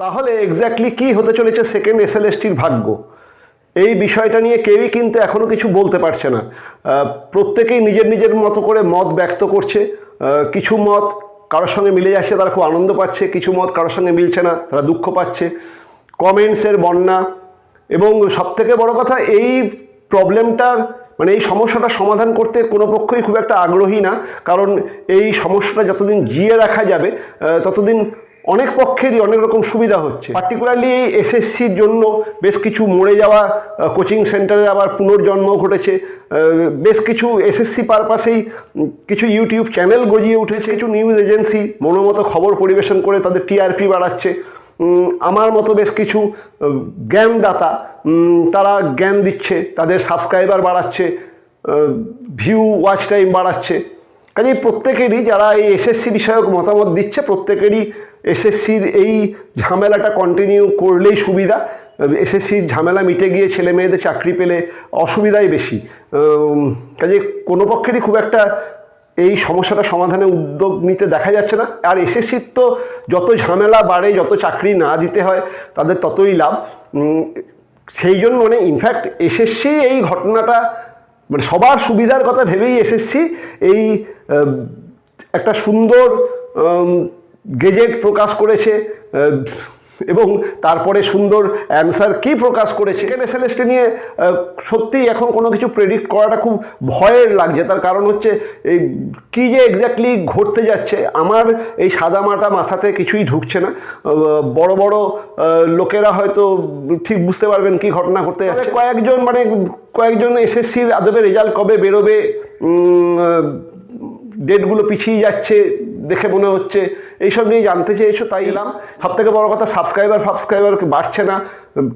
তাহলে এক্স্যাক্টলি কি হতে চলেছে সেকেন্ড এসএলএসটির ভাগ্য? এই বিষয়টা নিয়ে কেউই কিন্তু এখনও কিছু বলতে পারছে না। প্রত্যেকেই নিজের নিজের মতো করে মত ব্যক্ত করছে। কিছু মত কারোর সঙ্গে মিলে যাচ্ছে, তারা খুব আনন্দ পাচ্ছে। কিছু মত কারোর সঙ্গে মিলছে না, তারা দুঃখ পাচ্ছে। কমেন্টসের বন্যা। এবং সবথেকে বড় কথা, এই প্রবলেমটার মানে এই সমস্যাটা সমাধান করতে কোনো পক্ষই খুব একটা আগ্রহী না। কারণ এই সমস্যাটা যতদিন জিয়ে রাখা যাবে ততদিন অনেক পক্ষেরই অনেক রকম সুবিধা হচ্ছে। পার্টিকুলারলি এই এসএসসির জন্য বেশ কিছু মরে যাওয়া কোচিং সেন্টারে আবার পুনর্জন্ম ঘটেছে। বেশ কিছু এসএসসি পারপাসেই কিছু ইউটিউব চ্যানেল গজিয়ে উঠেছে। কিছু নিউজ এজেন্সি মনোমতো খবর পরিবেশন করে তাদের টিআরপি বাড়াচ্ছে। আমার মতো বেশ কিছু জ্ঞানদাতা তারা জ্ঞান দিচ্ছে, তাদের সাবস্ক্রাইবার বাড়াচ্ছে ভিউ ওয়াচ টাইম বাড়াচ্ছে। কাজেই প্রত্যেকেরই যারা এই এসএসসি বিষয়ক মতামত দিচ্ছে, প্রত্যেকেরই এসএসসির এই ঝামেলাটা কন্টিনিউ করলেই সুবিধা। এসএসসির ঝামেলা মিটে গিয়ে ছেলে মেয়েদের চাকরি পেলে অসুবিধাই বেশি। কাজে কোনো পক্ষেরই খুব একটা এই সমস্যাটা সমাধানে উদ্যোগ নিতে দেখা যাচ্ছে না। আর এসএসসির তো যত ঝামেলা বাড়ে, যত চাকরি না দিতে হয়, তাদের ততই লাভ। সেই জন্য মানে ইনফ্যাক্ট এসএসসি এই ঘটনাটা মানে সবার সুবিধার কথা ভেবেই এসেছি এই একটা সুন্দর গেজেট প্রকাশ করেছে এবং তারপরে সুন্দর অ্যান্সার কি প্রকাশ করেছে? সেকেন্ড এসএলএসটি নিয়ে সত্যিই এখন কোনো কিছু প্রেডিক্ট করাটা খুব ভয়ের লাগছে। তার কারণ হচ্ছে, এই কী যে এক্স্যাক্টলি ঘটতে যাচ্ছে, আমার এই সাদামাটা মাথাতে কিছুই ঢুকছে না। বড় বড় লোকেরা হয়তো ঠিক বুঝতে পারবেন কি ঘটনা ঘটতে যাচ্ছে। কয়েকজন মানে কয়েকজন এসএসসির আদবে রেজাল্ট কবে বেরোবে ডেটগুলো পিছিয়ে যাচ্ছে দেখে মনে হচ্ছে। এইসব নিয়ে জানতে চেয়েছো, তাই এলাম। সব থেকে বড় কথা সাবস্ক্রাইবার ফাবস্ক্রাইবার বাড়ছে না,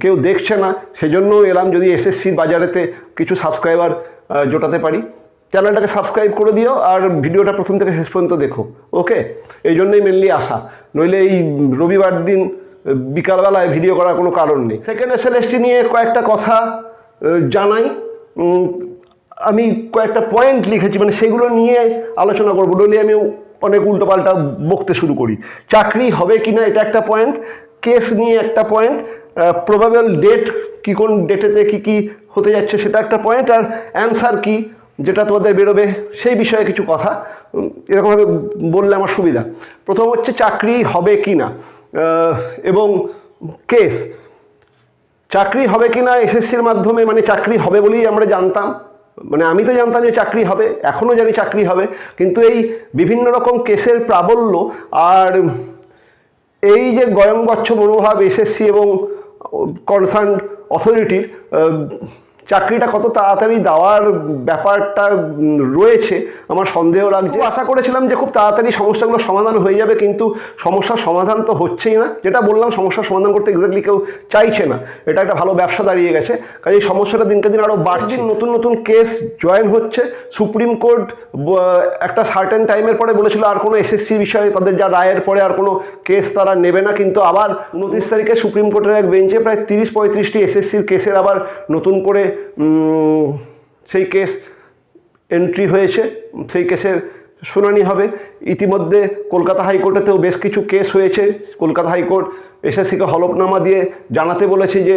কেউ দেখছে না সেজন্য এলাম। যদি এসএসসির বাজারেতে কিছু সাবস্ক্রাইবার জোটাতে পারি চ্যানেলটাকে সাবস্ক্রাইব করে দিও আর ভিডিওটা প্রথম থেকে শেষ পর্যন্ত দেখো ওকে এই জন্যই মেনলি আসা। নইলে এই রবিবার দিন, বিকালবেলায় ভিডিও করার কোনো কারণ নেই। সেকেন্ড এসএলএসটি নিয়ে কয়েকটা কথা জানাই। আমি কয়েকটা পয়েন্ট লিখেছি মানে সেগুলো নিয়ে আলোচনা করব। নইলে আমি অনেক উল্টোপাল্টা বকতে শুরু করি। চাকরি হবে কি না এটা একটা পয়েন্ট কেস নিয়ে একটা পয়েন্ট প্রবাবেল ডেট কি, কোন ডেটেতে কি কি হতে যাচ্ছে সেটা একটা পয়েন্ট আর অ্যান্সার কি, যেটা তোমাদের বেরোবে সেই বিষয়ে কিছু কথা। এরকমভাবে বললে আমার সুবিধা। প্রথম হচ্ছে চাকরি হবে কি না এবং কেস চাকরি হবে কি না এসএসসির মাধ্যমে মানে চাকরি হবে বলেই আমরা জানতাম। মানে আমি তো জানতাম যে চাকরি হবে এখনও জানি চাকরি হবে, কিন্তু এই বিভিন্ন রকম কেসের প্রাবল্য আর এই যে গয়ঙ্গচ্ছ মনোভাব এসএসসি এবং কনসার্ন অথরিটির চাকরিটা কত তাড়াতাড়ি দেওয়ার ব্যাপারটা রয়েছে আমার সন্দেহ লাগছে। আশা করেছিলাম যে খুব তাড়াতাড়ি সমস্যাগুলো সমাধান হয়ে যাবে কিন্তু সমস্যার সমাধান তো হচ্ছেই না। যেটা বললাম সমস্যার সমাধান করতে এক্স্যাক্টলি কেউ চাইছে না। এটা একটা ভালো ব্যবসা দাঁড়িয়ে গেছে। কাজে এই সমস্যাটা দিনকে দিন আরও বাড়ছে। নতুন নতুন কেস জয়েন হচ্ছে। সুপ্রিম কোর্ট একটা সার্টেন টাইমের পরে বলেছিল আর কোনো এসএসসি বিষয়ে তাদের যা রায়ের পরে আর কোনো কেস তারা নেবে না। কিন্তু আবার উনত্রিশ তারিখে সুপ্রিম কোর্টের এক বেঞ্চে প্রায় তিরিশ পঁয়ত্রিশটি এসএসসির কেসের আবার নতুন করে সেই কেস এন্ট্রি হয়েছে, সেই কেসের শুনানি হবে। ইতিমধ্যে কলকাতা হাইকোর্টেতেও বেশ কিছু কেস হয়েছে। কলকাতা হাইকোর্ট এসএসসিকে হলফনামা দিয়ে জানাতে বলেছে যে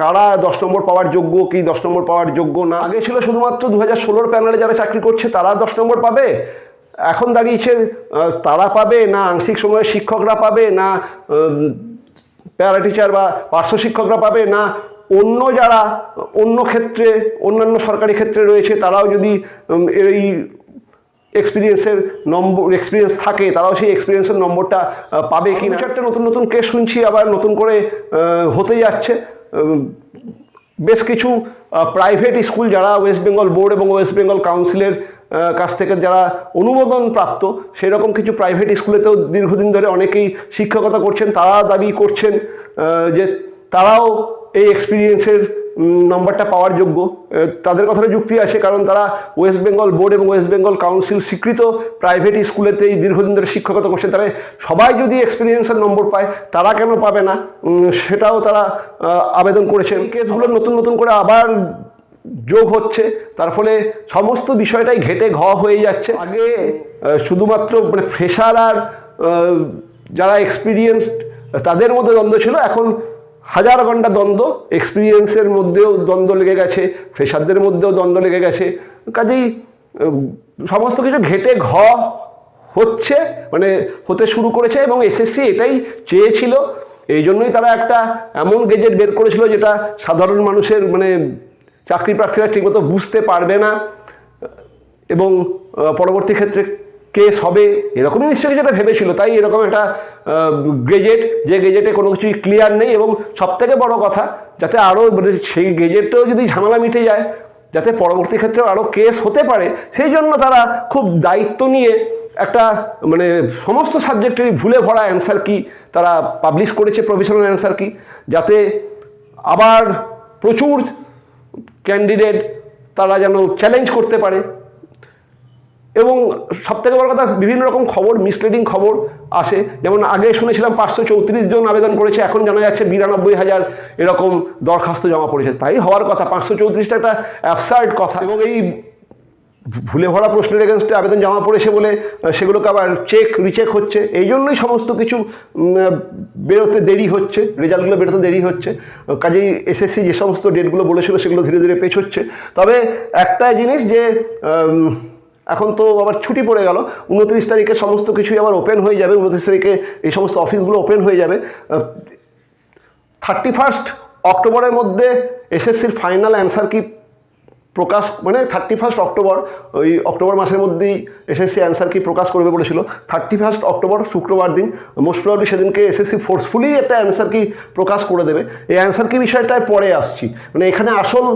কারা দশ নম্বর পাওয়ার যোগ্য, কি দশ নম্বর পাওয়ার যোগ্য না। আগে ছিল শুধুমাত্র দু হাজার ষোলোর প্যানেলে যারা চাকরি করছে, তারা দশ নম্বর পাবে। এখন দাঁড়িয়েছে তারা পাবে না আংশিক সময়ের শিক্ষকরা পাবে, না প্যারা টিচার বা পার্শ্ব শিক্ষকরা পাবে, না অন্য যারা, অন্য ক্ষেত্রে, অন্যান্য সরকারি ক্ষেত্রে রয়েছে, তারাও যদি এই এক্সপিরিয়েন্সের নম্বর এক্সপিরিয়েন্স থাকে, তারাও সেই এক্সপিরিয়েন্সের নম্বরটা পাবে কি না নতুন নতুন কেস শুনছি, আবার নতুন করে হতে যাচ্ছে। বেশ কিছু প্রাইভেট স্কুল যারা ওয়েস্ট বেঙ্গল বোর্ড এবং ওয়েস্ট বেঙ্গল কাউন্সিলের কাছ থেকে যারা অনুমোদন প্রাপ্ত, সেরকম কিছু প্রাইভেট স্কুলেতেও দীর্ঘদিন ধরে অনেকেই শিক্ষকতা করছেন তারা দাবি করছেন যে তারাও এই এক্সপিরিয়েন্সের নম্বরটা পাওয়ার যোগ্য। তাদের কথাটা যুক্তি আছে, কারণ তারা ওয়েস্ট বেঙ্গল বোর্ড এবং ওয়েস্ট বেঙ্গল কাউন্সিল স্বীকৃত প্রাইভেট স্কুলেতেই দীর্ঘদিন ধরে শিক্ষকতা করছেন তারা সবাই যদি এক্সপিরিয়েন্সের নম্বর পায়, তারা কেন পাবে না? সেটাও তারা আবেদন করেছেন। কেসগুলো নতুন নতুন করে আবার যোগ হচ্ছে। তার ফলে সমস্ত বিষয়টাই ঘেটে ঘ হয়ে যাচ্ছে। আগে শুধুমাত্র মানে ফ্রেশার আর যারা এক্সপিরিয়েন্সড তাদের মধ্যে দ্বন্দ্ব ছিল। এখন হাজার ঘণ্টা দ্বন্দ্ব এক্সপিরিয়েন্সের মধ্যেও দ্বন্দ্ব লেগে গেছে ফ্রেশারদের মধ্যেও দ্বন্দ্ব লেগে গেছে। কাজেই সমস্ত কিছু ঘেটে ঘ হচ্ছে মানে হতে শুরু করেছে এবং এসএসসি এটাই চেয়েছিল। এই জন্যই তারা একটা এমন গেজেট বের করেছিল যেটা সাধারণ মানুষের মানে চাকরি প্রার্থীরা ঠিকমতো বুঝতে পারবে না। এবং পরবর্তী ক্ষেত্রে কেস হবে এরকমই নিশ্চয়ই কিছু একটা ভেবেছিল, তাই এরকম একটা গেজেট যে গেজেটে কোনো কিছুই ক্লিয়ার নেই এবং সবথেকে বড় কথা, যাতে আরও মানে সেই গেজেটটাও যদি ঝামেলা মিটে যায়, যাতে পরবর্তী ক্ষেত্রে আরও কেস হতে পারে, সেই জন্য তারা খুব দায়িত্ব নিয়ে একটা মানে সমস্ত সাবজেক্টেরই ভুলে ভরা অ্যান্সার কি তারা পাবলিশ করেছে প্রফেশনাল অ্যান্সার কি যাতে আবার প্রচুর ক্যান্ডিডেট তারা যেন চ্যালেঞ্জ করতে পারে। এবং সবথেকে বড় কথা, বিভিন্ন রকম খবর মিসলিডিং খবর আসে। যেমন আগে শুনেছিলাম পাঁচশো চৌত্রিশ জন আবেদন করেছে, এখন জানা যাচ্ছে বিরানব্বই হাজার এরকম দরখাস্ত জমা পড়েছে। তাই হওয়ার কথা, পাঁচশো চৌত্রিশটা একটা অ্যাবসার্ড কথা। এবং এই ভুলে ভরা প্রশ্নের এগেনস্টে আবেদন জমা পড়েছে বলে সেগুলোকে আবার চেক রিচেক হচ্ছে। এই জন্যই সমস্ত কিছু বেরোতে দেরি হচ্ছে, রেজাল্টগুলো বেরোতে দেরি হচ্ছে। কাজেই এসএসসি যে সমস্ত ডেটগুলো বলেছিল, সেগুলো ধীরে ধীরে পেছ হচ্ছে তবে একটা জিনিস যে এখন তো আবার ছুটি পড়ে গেল, উনত্রিশ তারিখে সমস্ত কিছুই আবার ওপেন হয়ে যাবে, উনত্রিশ তারিখে এই সমস্ত অফিসগুলো ওপেন হয়ে যাবে। থার্টি ফার্স্ট অক্টোবরের মধ্যে এসএসসির ফাইনাল অ্যান্সার কি প্রকাশ মানে থার্টি ফার্স্ট অক্টোবর, ওই অক্টোবর মাসের মধ্যেই এসএসসি অ্যান্সার কি প্রকাশ করবে বলেছিল থার্টি ফার্স্ট অক্টোবর, শুক্রবার দিন মোস্ট প্রবাবলি সেদিনকে এসএসসি ফোর্সফুলি একটা অ্যান্সার কি প্রকাশ করে দেবে। এই অ্যান্সার কি বিষয়টায় পরে আসছি। মানে এখানে আসল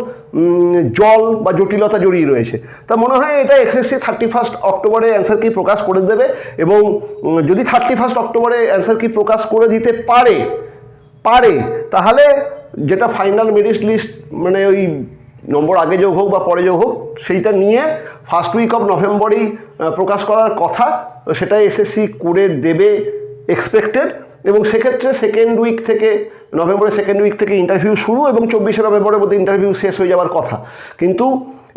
জল বা জটিলতা জড়িয়ে রয়েছে। তা মনে হয় এটা এসএসসি থার্টি ফার্স্ট অক্টোবরে অ্যান্সার কি প্রকাশ করে দেবে এবং যদি থার্টি ফার্স্ট অক্টোবরে অ্যান্সার কি প্রকাশ করে দিতে পারে পারে, তাহলে যেটা ফাইনাল মেরিট লিস্ট মানে ওই নম্বর আগে যোগ হোক বা পরে যোগ হোক, সেইটা নিয়ে ফার্স্ট উইক অফ নভেম্বরেই প্রকাশ করার কথা সেটা এসএসসি করে দেবে এক্সপেক্টেড এবং সেক্ষেত্রে সেকেন্ড উইক থেকে নভেম্বরের সেকেন্ড উইক থেকে ইন্টারভিউ শুরু এবং চব্বিশে নভেম্বরের মধ্যে ইন্টারভিউ শেষ হয়ে যাওয়ার কথা। কিন্তু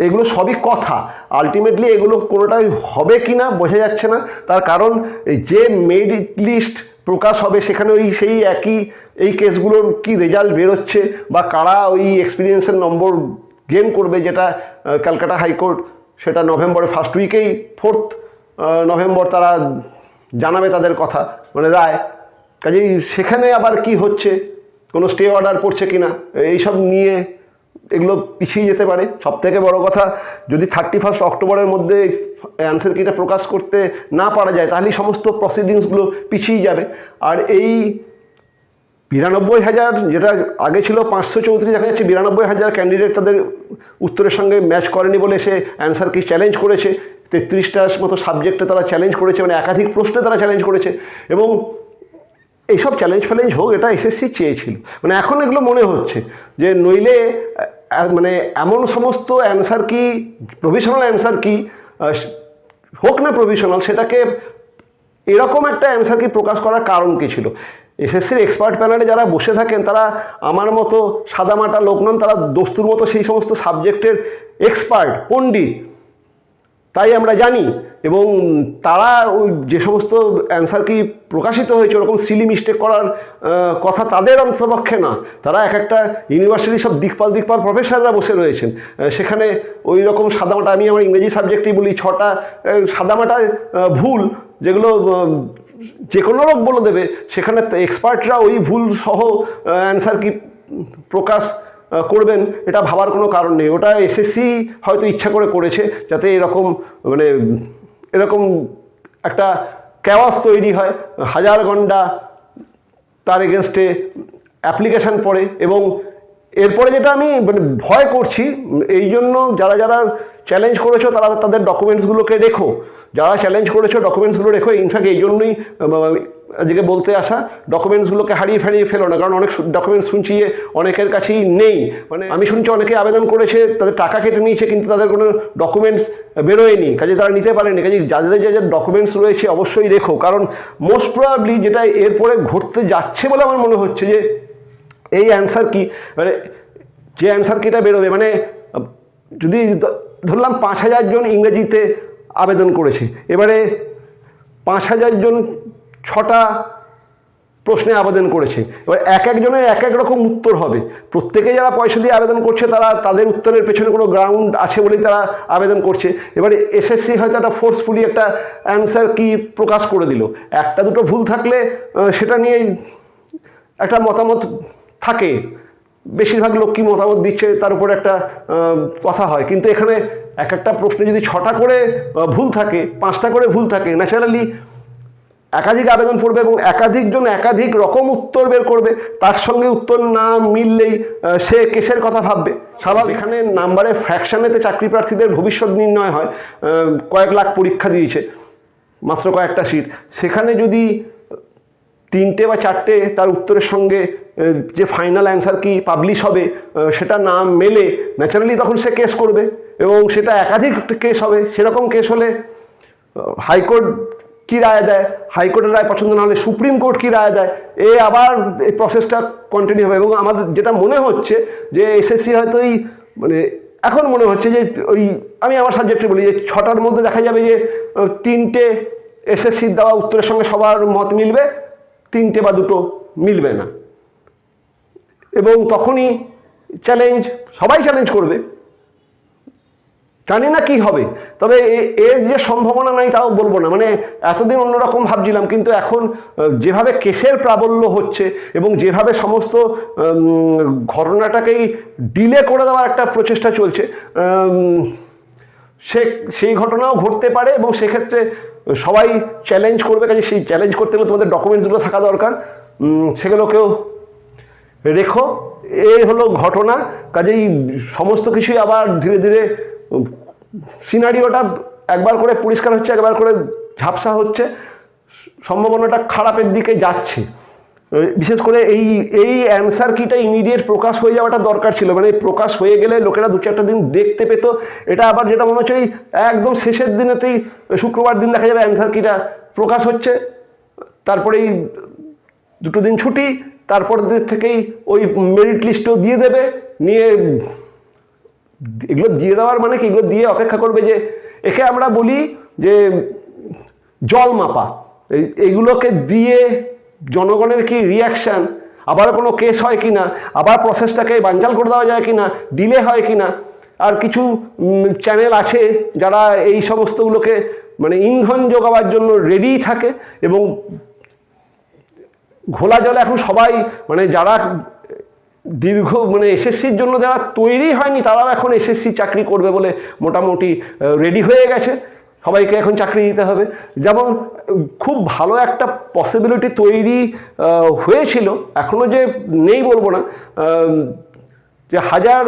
এগুলো সবই কথা। আলটিমেটলি এগুলো কোনোটাই হবে কি না বোঝা যাচ্ছে না। তার কারণ যে মেরিট লিস্ট প্রকাশ হবে, সেখানে ওই সেই একই, এই কেসগুলোর কি রেজাল্ট বেরোচ্ছে বা কারা ওই এক্সপিরিয়েন্সের নম্বর গেম করবে যেটা ক্যালকাটা হাইকোর্ট সেটা নভেম্বরের ফার্স্ট উইকেই ফোর্থ নভেম্বর তারা জানাবে তাদের কথা মানে রায়। কাজেই সেখানে আবার কি হচ্ছে, কোনো স্টে অর্ডার পড়ছে কি না এইসব নিয়ে এগুলো পিছিয়ে যেতে পারে। সব থেকে বড় কথা, যদি থার্টি ফার্স্ট অক্টোবরের মধ্যে অ্যান্সার কিটা প্রকাশ করতে না পারা যায় তাহলে সমস্ত প্রসিডিংসগুলো পিছিয়ে যাবে। আর এই বিরানব্বই হাজার যেটা আগে ছিল পাঁচশো চৌত্রিশ দেখা যাচ্ছে বিরানব্বই হাজার ক্যান্ডিডেট তাদের উত্তরের সঙ্গে ম্যাচ করেনি বলে সে অ্যান্সার কি চ্যালেঞ্জ করেছে। তেত্রিশটার মতো সাবজেক্টে তারা চ্যালেঞ্জ করেছে মানে একাধিক প্রশ্নে তারা চ্যালেঞ্জ করেছে। এবং এইসব চ্যালেঞ্জ ফ্যালেঞ্জ হোক, এটা এসএসসি চেয়েছিল। মানে এখন এগুলো মনে হচ্ছে যে নইলে মানে এমন সমস্ত অ্যান্সার কি প্রভিশনাল অ্যান্সার কি হোক না প্রভিশনাল সেটাকে এরকম একটা অ্যান্সার কি প্রকাশ করার কারণ কী ছিল? এসএসসির এক্সপার্ট প্যানেলে যারা বসে থাকেন, তারা আমার মতো সাদামাটা লোক নন, তারা দস্তুর মতো সেই সমস্ত সাবজেক্টের এক্সপার্ট পণ্ডিত। তাই আমরা জানি এবং তারা ওই যে সমস্ত অ্যান্সার কি প্রকাশিত হয়েছে, ওরকম সিলি মিস্টেক করার কথা তাদের অন্তপক্ষে না। তারা এক একটা ইউনিভার্সিটির সব দিকপাল দিকপাল প্রফেসররা বসে রয়েছেন। সেখানে ওই রকম সাদামাটা, আমি আমার ইংরেজি সাবজেক্টেই বলি, ছটা সাদামাটা ভুল, যেগুলো যে কোনো লোক বলে দেবে, সেখানে এক্সপার্টরা ওই ভুল সহ অ্যান্সার কি প্রকাশ করবেন, এটা ভাবার কোনো কারণ নেই। ওটা এসএসসি হয়তো ইচ্ছা করে করেছে, যাতে এরকম মানে এরকম একটা ক্যাওয়াস তৈরি হয়। হাজার ঘণ্টা তার এগেনস্টে অ্যাপ্লিকেশান পড়ে এবং এরপরে যেটা আমি মানে ভয় করছি, এই জন্য যারা যারা চ্যালেঞ্জ করেছ তারা তাদের ডকুমেন্টসগুলোকে রেখো। যারা চ্যালেঞ্জ করেছ ডকুমেন্টসগুলো রেখো। ইনফ্যাক্ট এই জন্যই আজকে বলতে আসা ডকুমেন্টসগুলোকে হারিয়ে ফেরিয়ে ফেলো না, কারণ অনেক ডকুমেন্টস শুনছি অনেকের কাছেই নেই। মানে আমি শুনছি অনেকে আবেদন করেছে, তাদের টাকা কেটে নিয়েছে, কিন্তু তাদের কোনো ডকুমেন্টস বেরোয়নি। কাজে তারা নিতে পারেনি। কাজে যাদের যে যাদের ডকুমেন্টস রয়েছে, অবশ্যই রেখো। কারণ মোস্ট প্রবাবলি যেটা এরপরে ঘটতে যাচ্ছে বলে আমার মনে হচ্ছে যে এই অ্যান্সার কি? মানে যে অ্যান্সার কিটা বেরোবে? মানে যদি ধরলাম পাঁচ হাজার জন ইংরেজিতে আবেদন করেছে, এবারে পাঁচ হাজার জন ছটা প্রশ্নে আবেদন করেছে, এবার এক একজনের এক এক রকম উত্তর হবে। প্রত্যেকে যারা পয়সা দিয়ে আবেদন করছে, তারা, তাদের উত্তরের পেছনে কোনো গ্রাউন্ড আছে বলেই তারা আবেদন করছে। এবারে এসএসসি হয়তো একটা ফোর্সফুলি একটা অ্যান্সার কি প্রকাশ করে দিল। একটা দুটো ভুল থাকলে সেটা নিয়েই একটা মতামত থাকে। বেশিরভাগ লোক কি মতামত দিচ্ছে তার উপর একটা কথা হয়। কিন্তু এখানে এক একটা প্রশ্নে যদি ছটা করে ভুল থাকে, পাঁচটা করে ভুল থাকে, ন্যাচারালি একাধিক আবেদন পড়বে এবং একাধিকজন একাধিক রকম উত্তর বের করবে। তার সঙ্গে উত্তর না মিললেই সে কেসের কথা ভাববে। স্বাভাবিক এখানে নাম্বারে ফ্র্যাকশানেতে চাকরি প্রার্থীদের ভবিষ্যৎ নির্ণয় হয়। কয়েক লাখ পরীক্ষা দিয়েছে, মাত্র কয়েকটা সিট। সেখানে যদি তিনটে বা চারটে তার উত্তরের সঙ্গে যে ফাইনাল অ্যান্সার কি পাবলিশ হবে সেটা না মেলে ন্যাচারালি তখন সে কেস করবে এবং সেটা একাধিক কেস হবে। সেরকম কেস হলে হাইকোর্ট কি রায় দেয়? হাইকোর্টের রায় পছন্দ না হলে সুপ্রিম কোর্ট কী রায় দেয়? এ আবার এই প্রসেসটা কন্টিনিউ হবে এবং আমাদের যেটা মনে হচ্ছে যে এসএসসি হয়তো এই মানে এখন মনে হচ্ছে যে ওই আমি আমার সাবজেক্টে বলি যে ছটার মধ্যে দেখা যাবে যে তিনটে এসএসসির দেওয়া উত্তরের সঙ্গে সবার মত মিলবে, তিনটে বা দুটো মিলবে না। এবং তখনই চ্যালেঞ্জ সবাই চ্যালেঞ্জ করবে। জানি না কি হবে, তবে এর যে সম্ভাবনা নাই তাও বলব না। মানে এতদিন অন্যরকম ভাবছিলাম, কিন্তু এখন যেভাবে কেসের প্রাবল্য হচ্ছে এবং যেভাবে সমস্ত ঘটনাটাকেই ডিলে করে দেওয়ার একটা প্রচেষ্টা চলছে সে, সেই ঘটনাও ঘটতে পারে এবং সেক্ষেত্রে সবাই চ্যালেঞ্জ করবে, কাজে সেই চ্যালেঞ্জ করতে গেলে তোমাদের ডকুমেন্টসগুলো থাকা দরকার। সেগুলোকেও রেখো, এই হলো ঘটনা। কাজেই সমস্ত কিছুই আবার ধীরে ধীরে সিনারিওটা একবার করে পরিষ্কার হচ্ছে, একবার করে ঝাপসা হচ্ছে। সম্ভাবনাটা খারাপের দিকে যাচ্ছে। বিশেষ করে এই এই অ্যান্সার কিটা ইমিডিয়েট প্রকাশ হয়ে যাওয়াটা দরকার ছিল। মানে প্রকাশ হয়ে গেলে লোকেরা দু চারটা দিন দেখতে পেতো। এটা আবার যেটা মনে হচ্ছে একদম শেষের দিনেতেই শুক্রবার দিন দেখা যাবে অ্যান্সার কিটা প্রকাশ হচ্ছে। তারপরেই দুটো দিন ছুটি তারপর দিন থেকেই ওই মেরিট লিস্টও দিয়ে দেবে, নিয়ে এগুলো দিয়ে দেওয়ার মানে কি? এগুলো দিয়ে অপেক্ষা করবে যে, একে আমরা বলি যে জল মাপা। এই এইগুলোকে দিয়ে জনগণের কি রিয়াকশান আবার কোনো কেস হয় কি না আবার প্রসেসটাকে বানচাল করে দেওয়া যায় কি না ডিলে হয় কি না আর কিছু চ্যানেল আছে যারা এই সমস্তগুলোকে মানে ইন্ধন যোগাবার জন্য রেডি থাকে এবং ঘোলা জলে এখন সবাই মানে যারা দীর্ঘ মানে এসএসসির জন্য যারা তৈরি হয়নি, তারাও এখন এসএসসি চাকরি করবে বলে মোটামুটি রেডি হয়ে গেছে। সবাইকে এখন চাকরি দিতে হবে। যেমন, খুব ভালো একটা পসিবিলিটি তৈরি হয়েছিল। এখনও যে নেই বলব না। যে হাজার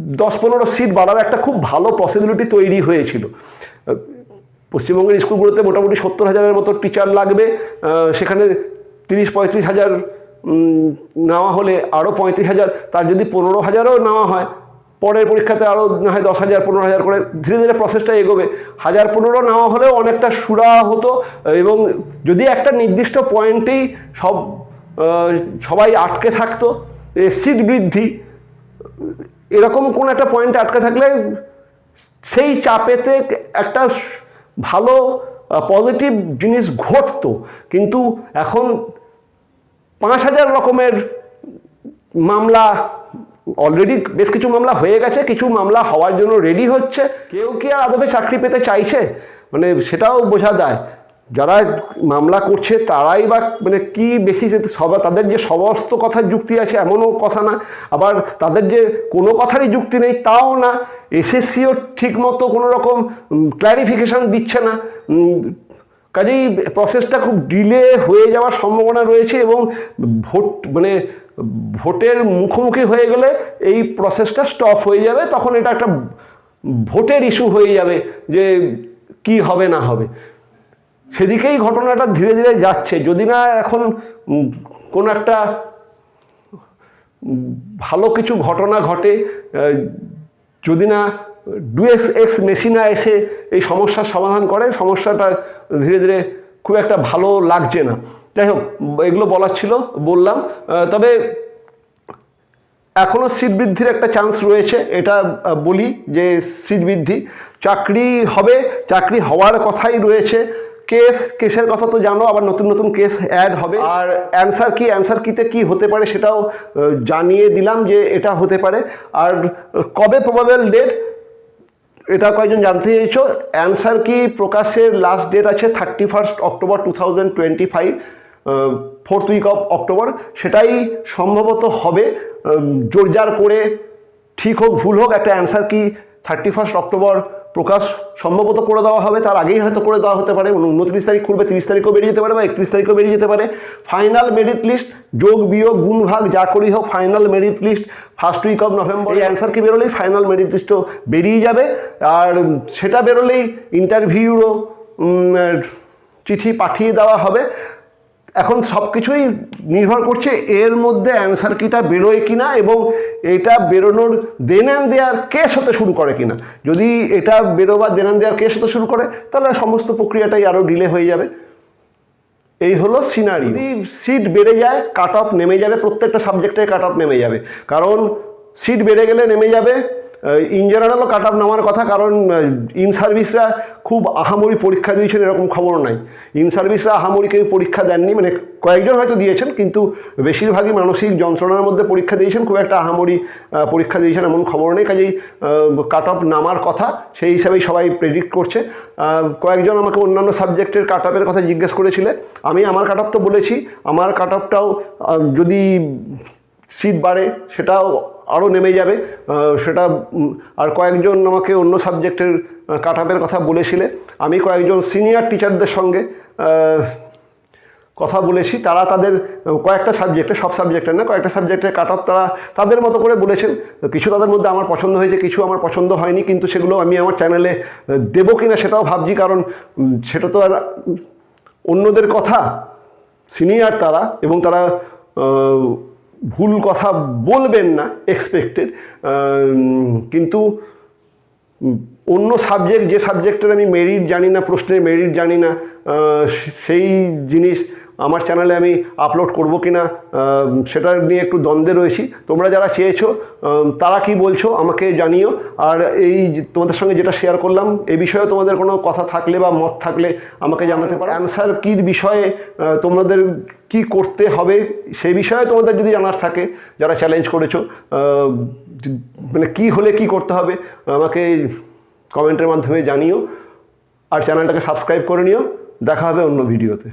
দশ পনেরো সিট বাড়ার একটা খুব ভালো পসিবিলিটি তৈরি হয়েছিল। পশ্চিমবঙ্গের স্কুলগুলোতে মোটামুটি সত্তর হাজারের মতো টিচার লাগবে। সেখানে তিরিশ, পঁয়ত্রিশ হাজার নেওয়া হলে আরও পঁয়ত্রিশ হাজার, তার যদি পনেরো হাজারও নেওয়া হয়, পরের পরীক্ষাতে আরও না হয় দশ হাজার, পনেরো হাজার করে ধীরে ধীরে প্রসেসটা এগোবে। হাজার পনেরো নেওয়া হলেও অনেকটা সুরা হতো এবং যদি একটা নির্দিষ্ট পয়েন্টেই সব সবাই আটকে থাকতো সিট বৃদ্ধি, এরকম কোন একটা পয়েন্টে আটকে থাকলে সেই চাপেতে একটা ভালো পজিটিভ জিনিস ঘটতো। কিন্তু এখন পাঁচ হাজার রকমের মামলা অলরেডি বেশ কিছু মামলা হয়ে গেছে, কিছু মামলা হওয়ার জন্য রেডি হচ্ছে। কেউ কি আর আদবে চাকরি পেতে চাইছে? মানে সেটাও বোঝা যায়। যারা মামলা করছে তারাই বা মানে কি বেশি সবার তাদের যে সমস্ত কথার যুক্তি আছে এমনও কথা না, আবার তাদের যে কোনো কথারই যুক্তি নেই তাও না। এসএসসিও ঠিক মতো কোনো রকম ক্ল্যারিফিকেশান দিচ্ছে না। কাজেই প্রসেসটা খুব ডিলে হয়ে যাওয়ার সম্ভাবনা রয়েছে এবং ভোট মানে ভোটের মুখোমুখি হয়ে গেলে এই প্রসেসটা স্টপ হয়ে যাবে। তখন এটা একটা ভোটের ইস্যু হয়ে যাবে যে কি হবে না হবে। সেদিকেই ঘটনাটা ধীরে ধীরে যাচ্ছে। যদি না এখন কোনো একটা ভালো কিছু ঘটনা ঘটে যদি না ডুএক্স এক্স মেশিনা এসে এই সমস্যার সমাধান করে, সমস্যাটা ধীরে ধীরে খুব একটা ভালো লাগছে না। যাই হোক, এগুলো বলার ছিল, বললাম। তবে এখনও সিট বৃদ্ধির একটা চান্স রয়েছে, এটা বলি যে সিট বৃদ্ধি, চাকরি হবে, চাকরি হওয়ার কথাই রয়েছে। কেস কেসের কথা তো জানো আবার নতুন নতুন কেস অ্যাড হবে। আর অ্যান্সার কি অ্যান্সার কিতে কি হতে পারে সেটাও জানিয়ে দিলাম যে এটা হতে পারে। আর কবে প্রবাবেল ডেট এটা কয়েকজন জানতে চেয়েছো। অ্যান্সার কি প্রকাশের লাস্ট ডেট আছে? Thirty first October two thousand twenty five fourth week of October সেটাই সম্ভবত হবে। জোরজার করে ঠিক হোক ভুল হোক একটা অ্যান্সার কি থার্টি ফার্স্ট অক্টোবর প্রকাশ সম্ভবত করে দেওয়া হবে তার আগেই হয়তো করে দেওয়া হতে পারে। উনত্রিশ তারিখ খুলবে তিরিশ তারিখও বেরিয়ে যেতে পারে বা একত্রিশ তারিখও বেরিয়ে যেতে পারে। ফাইনাল মেরিট লিস্ট যোগ বিয়োগ গুণ ভাগ যা করি হোক final merit list first week of November এই অ্যান্সারকে বেরোলেই ফাইনাল মেরিট লিস্টও বেরিয়ে যাবে। আর সেটা বেরোলেই ইন্টারভিউরও চিঠি পাঠিয়ে দেওয়া হবে। এখন সব কিছুই নির্ভর করছে এর মধ্যে অ্যান্সার কিটা বেরোয় কিনা এবং এটা বেরোনোর দেন অ্যান্ড দেয়ার কেস হতে শুরু করে কিনা। যদি এটা বেরোবার দেন অ্যান্ড দেয়ার কেস হতে শুরু করে, তাহলে সমস্ত প্রক্রিয়াটাই আরও ডিলে হয়ে যাবে। এই হলো সিনারি সিট বেড়ে যায় কাট অফ নেমে যাবে, প্রত্যেকটা সাবজেক্টে কাট অফ নেমে যাবে। কারণ সিট বেড়ে গেলে নেমে যাবে। ইন জেনারেলও কাট অফ নামার কথা, কারণ ইন সার্ভিসরা খুব আহামরি পরীক্ষা দিয়েছেন এরকম খবর নাই। ইন সার্ভিসরা আহামরি কেউ পরীক্ষা দেননি মানে কয়েকজন হয়তো দিয়েছেন, কিন্তু বেশিরভাগই মানসিক যন্ত্রণার মধ্যে পরীক্ষা দিয়েছেন, খুব একটা আহামরি পরীক্ষা দিয়েছেন এমন খবর নেই। কাজেই কাট অফ নামার কথা, সেই হিসাবেই সবাই প্রেডিক্ট করছে। কয়েকজন আমাকে অন্যান্য সাবজেক্টের কাট অফের কথা জিজ্ঞেস করেছিলে। আমি আমার কাট অফ তো বলেছি, আমার কাট অফটাও যদি সিট বাড়ে, সেটাও আরও নেমে যাবে। সেটা আর কয়েকজন আমাকে অন্য সাবজেক্টের কাট কথা বলেছিলে। আমি কয়েকজন সিনিয়র টিচারদের সঙ্গে কথা বলেছি। তারা তাদের, কয়েকটা সাবজেক্টে, সব সাবজেক্টের না, কয়েকটা সাবজেক্টে কাট তারা তাদের মতো করে বলেছেন। কিছু তাদের মধ্যে আমার পছন্দ হয়েছে, কিছু আমার পছন্দ হয়নি, কিন্তু সেগুলো আমি আমার চ্যানেলে দেবো কিনা সেটাও ভাবছি। কারণ সেটা তো আর অন্যদের কথা। সিনিয়র তারা এবং তারা ভুল কথা বলবেন না এক্সপেক্টেড কিন্তু অন্য সাবজেক্ট যে সাবজেক্টের আমি মেরিট জানি না, প্রশ্নের মেরিট জানি না সেই জিনিস আমার চ্যানেলে আমি আপলোড করব কি না সেটা নিয়ে একটু দ্বন্দ্বে রয়েছি। তোমরা যারা চেয়েছো তারা কি বলছো আমাকে জানিও। আর এই তোমাদের সঙ্গে যেটা শেয়ার করলাম, এই বিষয়ে তোমাদের কোনো কথা থাকলে বা মত থাকলে আমাকে জানাতে পারো। অ্যান্সার কির বিষয়ে তোমাদের কি করতে হবে, সেই বিষয়ে তোমাদের যদি জানার থাকে, যারা চ্যালেঞ্জ করেছ মানে কি হলে কি করতে হবে, আমাকে কমেন্টের মাধ্যমে জানিও। আর চ্যানেলটাকে সাবস্ক্রাইব করে নিও। দেখা হবে অন্য ভিডিওতে